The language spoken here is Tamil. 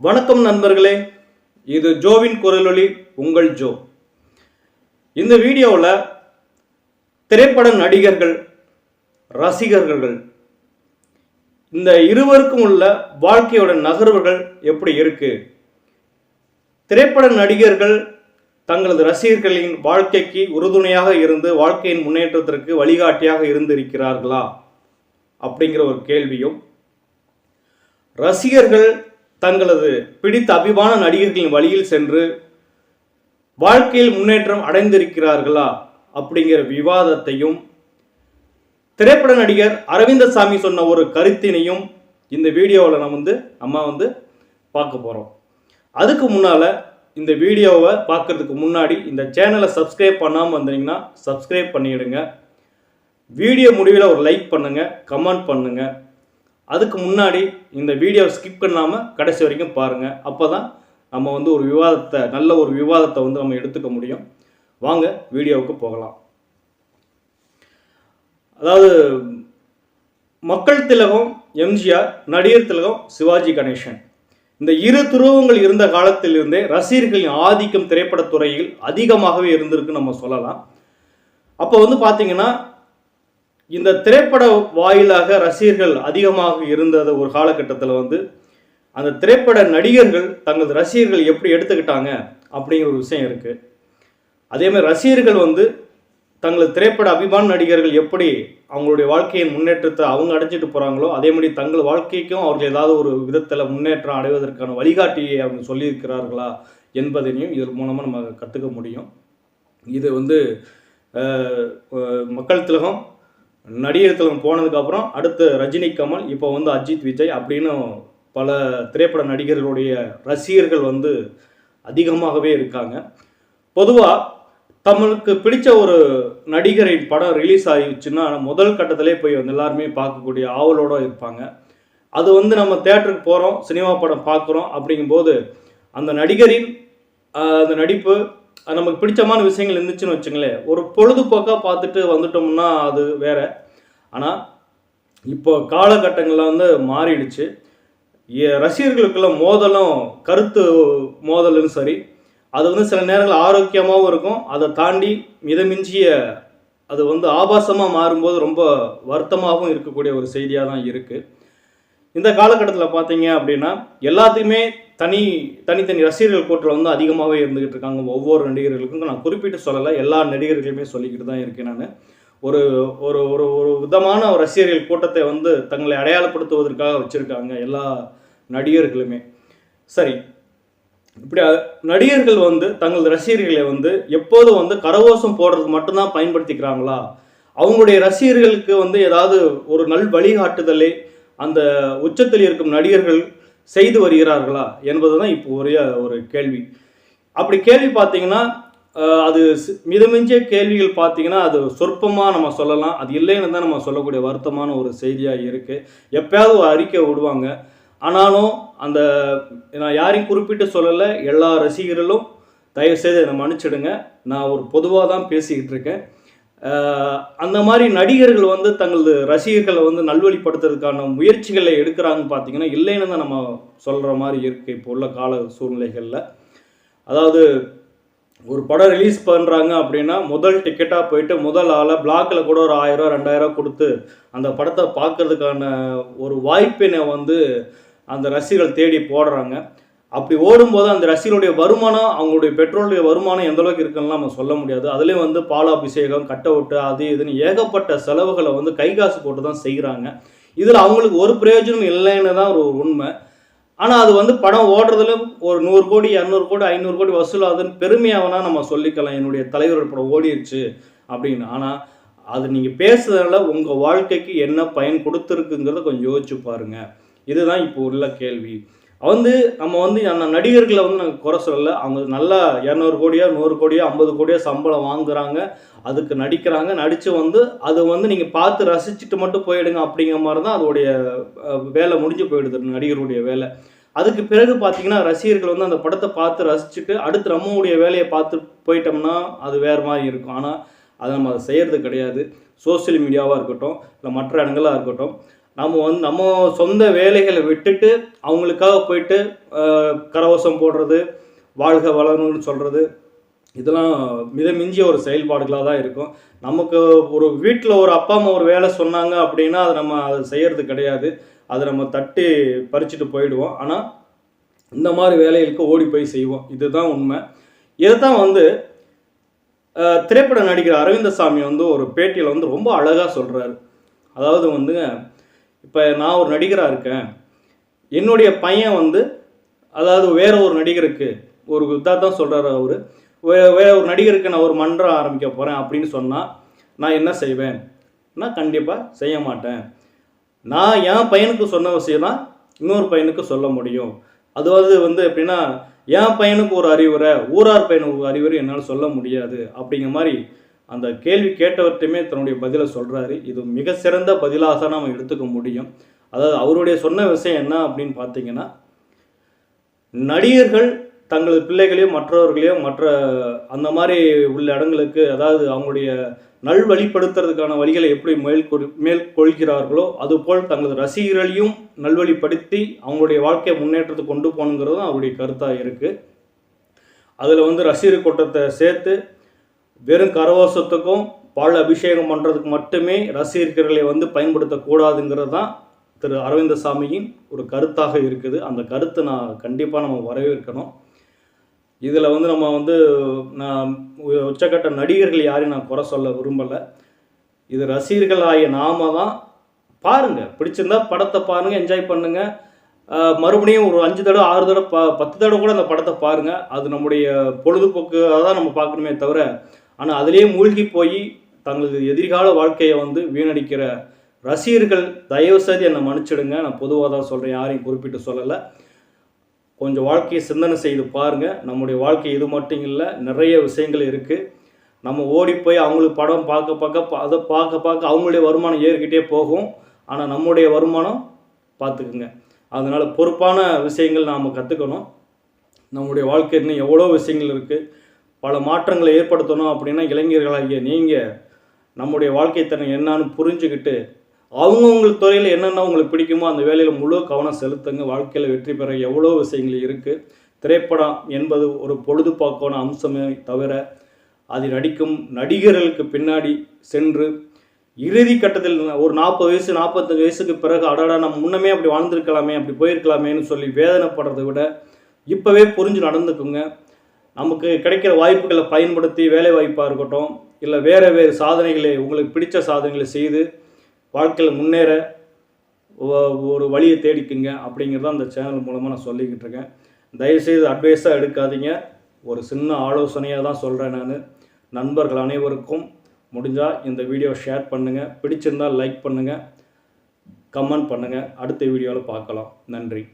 வணக்கம் நண்பர்களே இது ஜோவின் குரலொலி உங்கள் ஜோ. இந்த வீடியோவில் திரைப்பட நடிகர்கள் ரசிகர்கள் இந்த இருவருக்கும் உள்ள வாழ்க்கையோட நகர்வுகள் எப்படி இருக்கு? திரைப்பட நடிகர்கள் தங்களது ரசிகர்களின் வாழ்க்கைக்கு உறுதுணையாக இருந்து வாழ்க்கையின் முன்னேற்றத்திற்கு வழிகாட்டியாக இருந்திருக்கிறார்களா? அப்படிங்கிற ஒரு கேள்வியும் ரசிகர்கள் தங்களது பிடித்த அபிமான நடிகர்களின் வழியில் சென்று வாழ்க்கையில் முன்னேற்றம் அடைந்திருக்கிறார்களா அப்படிங்கிற விவாதத்தையும் திரைப்பட நடிகர் அரவிந்தசாமி சொன்ன ஒரு கருத்தினையும் இந்த வீடியோவில் நம்ம வந்து நம்ம வந்து பார்க்க போகிறோம் அதுக்கு முன்னால் இந்த வீடியோவை பார்க்கறதுக்கு முன்னாடி இந்த சேனலை சப்ஸ்கிரைப் பண்ணாமல் வந்தீங்கன்னா சப்ஸ்கிரைப் பண்ணிவிடுங்க வீடியோ முடிவில் ஒரு லைக் பண்ணுங்கள் கமெண்ட் பண்ணுங்கள் அதுக்கு முன்னாடி இந்த வீடியோ ஸ்கிப் பண்ணாமல் கடைசி வரைக்கும் பாருங்கள் அப்போ தான் நம்ம வந்து ஒரு விவாதத்தை நல்ல ஒரு விவாதத்தை வந்து நம்ம எடுத்துக்க முடியும். வாங்க வீடியோவுக்கு போகலாம். அதாவது மக்கள் திலகம் எம்ஜிஆர் நடிகர் திலகம் சிவாஜி கணேசன். இந்த இரு துருவங்கள் இருந்த காலத்திலிருந்தே ரசிகர்களின் ஆதிக்கம் திரைப்படத்துறையில் அதிகமாகவே இருந்திருக்கு நம்ம சொல்லலாம். அப்போ வந்து பார்த்தீங்கன்னா இந்த திரைப்பட வாயிலாக ரசிகர்கள் அதிகமாக இருந்தது ஒரு காலகட்டத்தில் வந்து அந்த திரைப்பட நடிகர்கள் தங்களது ரசிகர்கள் எப்படி எடுத்துக்கிட்டாங்க அப்படிங்கிற ஒரு விஷயம் இருக்குது அதே மாதிரி ரசிகர்கள் வந்து தங்களது திரைப்பட அபிமான நடிகர்கள் எப்படி அவங்களுடைய வாழ்க்கையின் முன்னேற்றத்தை அவங்க அடைஞ்சிட்டு போகிறாங்களோ அதே மாதிரி தங்கள் வாழ்க்கைக்கும் அவர்கள் ஏதாவது ஒரு விதத்தில் முன்னேற்றம் அடைவதற்கான வழிகாட்டியை அவங்க சொல்லியிருக்கிறார்களா என்பதனையும் இதன் மூலமாக நம்ம கற்றுக்க முடியும். இது வந்து மக்கள் திலகம் நடிகர் திலகம் போனதுக்கப்புறம் அடுத்து ரஜினி கமல் இப்போ வந்து அஜித் விஜய் அப்படின்னு பல திரைப்பட நடிகர்களுடைய ரசிகர்கள் வந்து அதிகமாகவே இருக்காங்க. பொதுவாக தமக்கு பிடிச்ச ஒரு நடிகரின் படம் ரிலீஸ் ஆகிடுச்சுன்னா முதல் கட்டத்திலே போய் வந்து எல்லாருமே பார்க்கக்கூடிய ஆவலோடு இருப்பாங்க. அது வந்து நம்ம தேட்டருக்கு போகிறோம் சினிமா படம் பார்க்குறோம் அப்படிங்கும்போது அந்த நடிகரின் அந்த நடிப்பு நமக்கு பிடிச்சமான விஷயங்கள் இருந்துச்சுன்னு வச்சுங்களேன். ஒரு பொழுதுபோக்காக பார்த்துட்டு வந்துட்டோம்னா அது வேற. ஆனால் இப்போ காலகட்டங்களில் வந்து மாறிடுச்சு. ரசிகர்களுக்குள்ள மோதலும் கருத்து மோதலும் சரி அது வந்து சில நேரங்கள் ஆரோக்கியமாகவும் இருக்கும். அதை தாண்டி மிதமிஞ்சிய அது வந்து ஆபாசமாக மாறும்போது ரொம்ப வருத்தமாகவும் இருக்கக்கூடிய ஒரு செய்தியாக தான் இருக்குது இந்த காலகட்டத்தில் பார்த்தீங்க அப்படின்னா எல்லாத்துக்குமே தனி தனித்தனி ரசிகர்கள் கூட்டம் வந்து அதிகமாகவே இருந்துகிட்டு இருக்காங்க. ஒவ்வொரு நடிகர்களுக்கும் நான் குறிப்பிட்டு சொல்லலை. எல்லா நடிகர்களுமே சொல்லிக்கிட்டு தான் இருக்கேன் நான். ஒரு ஒரு ஒரு ஒரு விதமான ஒரு ரசிகர்கள் கூட்டத்தை வந்து தங்களை அடையாளப்படுத்துவதற்காக வச்சுருக்காங்க எல்லா நடிகர்களுமே. சரி. இப்படி நடிகர்கள் வந்து தங்கள் ரசிகர்களை வந்து எப்போதும் வந்து கரகோஷம் போடுறதுக்கு மட்டும்தான் பயன்படுத்திக்கிறாங்களா? அவங்களுடைய ரசிகர்களுக்கு வந்து ஏதாவது ஒரு நல் வழிகாட்டுதலை அந்த உச்சத்தில் இருக்கும் நடிகர்கள் செய்து வருகிறார்களா என்பது தான் இப்போ ஒரே ஒரு கேள்வி. அப்படி கேள்வி பார்த்தீங்கன்னா அது மிதமிஞ்சிய கேள்விகள் பார்த்தீங்கன்னா அது சொற்பமாக நம்ம சொல்லலாம். அது இல்லைன்னு தான் நம்ம சொல்லக்கூடிய வருத்தமான ஒரு செய்தியாக இருக்குது எப்பயாவது ஒரு அறிக்கை விடுவாங்க. ஆனாலும் அந்த நான் யாரையும் குறிப்பிட்டு சொல்லலை. எல்லா ரசிகர்களும் தயவுசெய்து என்னை மன்னிச்சிடுங்க. நான் ஒரு பொதுவாக தான் பேசிக்கிட்டு இருக்கேன். அந்த மாதிரி நடிகர்கள் வந்து தங்களது ரசிகர்களை வந்து நல்வழிப்படுத்துறதுக்கான முயற்சிகளை எடுக்கிறாங்கன்னு பார்த்தீங்கன்னா இல்லைன்னு தான் நம்ம சொல்கிற மாதிரி இருக்குது இப்போ உள்ள கால சூழ்நிலைகளில். அதாவது ஒரு படம் ரிலீஸ் பண்ணுறாங்க அப்படின்னா முதல் டிக்கெட்டாக போயிட்டு முதல் ஆளாக பிளாக்கில் கூட ஒரு ஆயிரம் ரெண்டாயிரம் கொடுத்து அந்த படத்தை பார்க்கறதுக்கான ஒரு வாய்ப்பினை வந்து அந்த ரசிகர்கள் தேடி போடுறாங்க. அப்படி ஓடும்போது அந்த ரசிகருடைய வருமானம் அவங்களுடைய பெட்ரோலுடைய வருமானம் எந்த அளவுக்கு இருக்குன்னு நம்ம சொல்ல முடியாது. அதுலேயும் வந்து பாலாபிஷேகம் கட் அவுட்டு அது இதுன்னு ஏகப்பட்ட செலவுகளை வந்து கை காசு போட்டு தான் செய்கிறாங்க இதில் அவங்களுக்கு ஒரு பிரயோஜனம் இல்லைன்னு தான் ஒரு உண்மை. ஆனால் அது வந்து படம் ஓடுறதுல ஒரு நூறு கோடி இரநூறு கோடி ஐநூறு கோடி வசூலாகுதுன்னு பெருமையாக வேணால் நம்ம சொல்லிக்கலாம். என்னுடைய தலைவரோட படம் ஓடிடுச்சு அப்படின்னு. ஆனால் அது நீங்கள் பேசுறதுனால உங்கள் வாழ்க்கைக்கு என்ன பயன் கொடுத்துருக்குங்கிறத கொஞ்சம் யோசிச்சு பாருங்கள் இதுதான் இப்போ உள்ள கேள்வி. வந்து நம்ம வந்து நடிகர்களை வந்து நாங்கள் குறை சொல்லலை. அவங்க நல்லா இரநூறு கோடியோ நூறு கோடியோ ஐம்பது கோடியோ சம்பளம் வாங்குறாங்க. அதுக்கு நடிக்கிறாங்க. நடித்து வந்து அது வந்து நீங்கள் பார்த்து ரசிச்சுட்டு மட்டும் போயிடுங்க அப்படிங்கிற மாதிரி தான் அதோடைய வேலை முடிஞ்சு போயிடுது நடிகருடைய வேலை. அதுக்கு பிறகு பார்த்தீங்கன்னா ரசிகர்கள் வந்து அந்த படத்தை பார்த்து ரசிச்சுட்டு அடுத்து நம்மளுடைய வேலையை பார்த்து போயிட்டோம்னா அது வேறு மாதிரி இருக்கும். ஆனால் அதை நம்ம அதை செய்கிறது கிடையாது. சோஷியல் மீடியாவாக இருக்கட்டும் இல்லை மற்ற இடங்களாக இருக்கட்டும். நம்ம வந்து நம்ம சொந்த வேலைகளை விட்டுட்டு அவங்களுக்காக போயிட்டு கரவசம் போடுறது வாழ்க வளரணும்னு சொல்கிறது இதெல்லாம் மித மிஞ்சிய ஒரு செயல்பாடுகளாக தான் இருக்கும். நமக்கு ஒரு வீட்டில் ஒரு அப்பா அம்மா ஒரு வேலை சொன்னாங்க அப்படின்னா அதை நம்ம அதை செய்கிறது கிடையாது. அதை நம்ம தட்டி பறிச்சுட்டு போயிடுவோம். ஆனால் இந்த மாதிரி வேலைகளுக்கு ஓடி போய் செய்வோம். இதுதான் உண்மை. இதை தான் வந்து திரைப்பட நடிகர் அரவிந்தசாமி வந்து ஒரு பேட்டியில் வந்து ரொம்ப அழகாக சொல்கிறாரு அதாவது வந்துங்க இப்போ நான் ஒரு நடிகராக இருக்கேன். என்னுடைய பையன் வந்து அதாவது வேற ஒரு நடிகருக்கு ஒரு இதாக தான் சொல்கிறாரு அவர் வே வேற ஒரு நடிகருக்கு நான் ஒரு மன்றம் ஆரம்பிக்க போகிறேன் அப்படின்னு சொன்னால் நான் என்ன செய்வேன்? நான் கண்டிப்பாக செய்ய மாட்டேன். நான் என் பையனுக்கு சொன்ன விஷயம் தான் இன்னொரு பையனுக்கு சொல்ல முடியும். அதாவது வந்து எப்படின்னா என் பையனுக்கு ஒரு அறிவுரை ஊரார் பையனுக்கு ஒரு அறிவுரை என்னால் சொல்ல முடியாது. அப்படிங்கிற மாதிரி அந்த கேள்வி கேட்டவர்கிட்டையுமே தன்னுடைய பதிலை சொல்கிறாரு இது மிக சிறந்த பதிலாக தான் நம்ம எடுத்துக்க முடியும். அதாவது அவருடைய சொன்ன விஷயம் என்ன அப்படின்னு பார்த்தீங்கன்னா நடிகர்கள் தங்களது பிள்ளைகளையும் மற்றவர்களையும் மற்ற அந்த மாதிரி உள்ள இடங்களுக்கு அதாவது அவங்களுடைய நல்வழிப்படுத்துறதுக்கான வழிகளை எப்படி மேல் மேற்கொள்கிறார்களோ அதுபோல் தங்களது ரசிகர்களையும் நல்வழிப்படுத்தி அவங்களுடைய வாழ்க்கை முன்னேற்றத்துக்கு கொண்டு போகணுங்கிறதும் அவருடைய கருத்தாக இருக்குது அதில் வந்து ரசிகர் கூட்டத்தை சேர்த்து வெறும் கரவாசத்துக்கும் பால் அபிஷேகம் பண்ணுறதுக்கு மட்டுமே ரசிகர்களை வந்து பயன்படுத்தக்கூடாதுங்கிறது தான் திரு அரவிந்தசாமியின் ஒரு கருத்தாக இருக்குது. அந்த கருத்தை நான் கண்டிப்பாக நம்ம வரவேற்கணும். இதில் வந்து நம்ம வந்து நான் உச்சக்கட்ட நடிகர்கள் யாரையும் நான் குறை சொல்ல விரும்பலை. இது ரசிகர்களாகிய நாம தான் பாருங்கள் பிடிச்சிருந்தா படத்தை பாருங்கள் என்ஜாய் பண்ணுங்கள் மறுபடியும் ஒரு அஞ்சு தடவை ஆறு தடவை ப பத்து தடவை கூட அந்த படத்தை பாருங்கள் அது நம்முடைய பொழுதுபோக்காக தான் நம்ம பார்க்கணுமே தவிர ஆனால் அதிலேயே மூழ்கி போய் தங்களது எதிர்கால வாழ்க்கையை வந்து வீணடிக்கிற ரசிகர்கள் தயவு செய்து என்னை மன்னிச்சிடுங்க. நான் பொதுவாக தான் சொல்கிறேன் யாரையும் குறிப்பிட்டு சொல்லலை. கொஞ்சம் வாழ்க்கையை சிந்தனை செய்து பாருங்கள் நம்முடைய வாழ்க்கை இது மட்டும் இல்லை நிறைய விஷயங்கள் இருக்குது நம்ம ஓடி போய் அவங்களுக்கு படம் பார்க்க பார்க்க அதை பார்க்க பார்க்க அவங்களுடைய வருமானம் ஏறிக்கிட்டே போகும். ஆனால் நம்முடைய வருமானம் பார்த்துக்குங்க. அதனால் பொறுப்பான விஷயங்கள் நாம் கற்றுக்கணும் நம்முடைய வாழ்க்கை இன்னும் எவ்வளோ விஷயங்கள் இருக்குது பல மாற்றங்களை ஏற்படுத்தணும் அப்படின்னா இளைஞர்களாகிய நீங்கள் நம்முடைய வாழ்க்கை தன்னை என்னான்னு புரிஞ்சுக்கிட்டு அவங்கவுங்களுக்கு துறையில் என்னென்ன உங்களுக்கு பிடிக்குமோ அந்த வேலையில் முழு கவனம் செலுத்துங்க. வாழ்க்கையில் வெற்றி பெற எவ்வளோ விஷயங்கள் இருக்குது திரைப்படம் என்பது ஒரு பொழுதுபோக்கான அம்சமே தவிர அதில் நடிக்கும் நடிகர்களுக்கு பின்னாடி சென்று இறுதி கட்டத்தில் ஒரு நாற்பது வயசு நாற்பத்தஞ்சு வயசுக்கு பிறகு அடடா நம்ம முன்னமே அப்படி வாழ்ந்திருக்கலாமே அப்படி போயிருக்கலாமேன்னு சொல்லி வேதனைப்படுறதை விட இப்போவே புரிஞ்சு நடந்துக்குங்க. நமக்கு கிடைக்கிற வாய்ப்புகளை பயன்படுத்தி வேலை வாய்ப்பாக இருக்கட்டும் இல்லை வேறு வேறு சாதனைகளை உங்களுக்கு பிடித்த சாதனைகளை செய்து வாழ்க்கையில் முன்னேற ஒரு வழியை தேடிக்குங்க அப்படிங்கிறத அந்த சேனல் மூலமாக நான் சொல்லிக்கிட்டு இருக்கேன். தயவுசெய்து அட்வைஸாக எடுக்காதீங்க. ஒரு சின்ன ஆலோசனையாக தான் சொல்கிறேன் நான். நண்பர்கள் அனைவருக்கும் முடிஞ்சால் இந்த வீடியோ ஷேர் பண்ணுங்கள் பிடிச்சிருந்தால் லைக் பண்ணுங்கள் கமெண்ட் பண்ணுங்கள் அடுத்த வீடியோவில் பார்க்கலாம். நன்றி.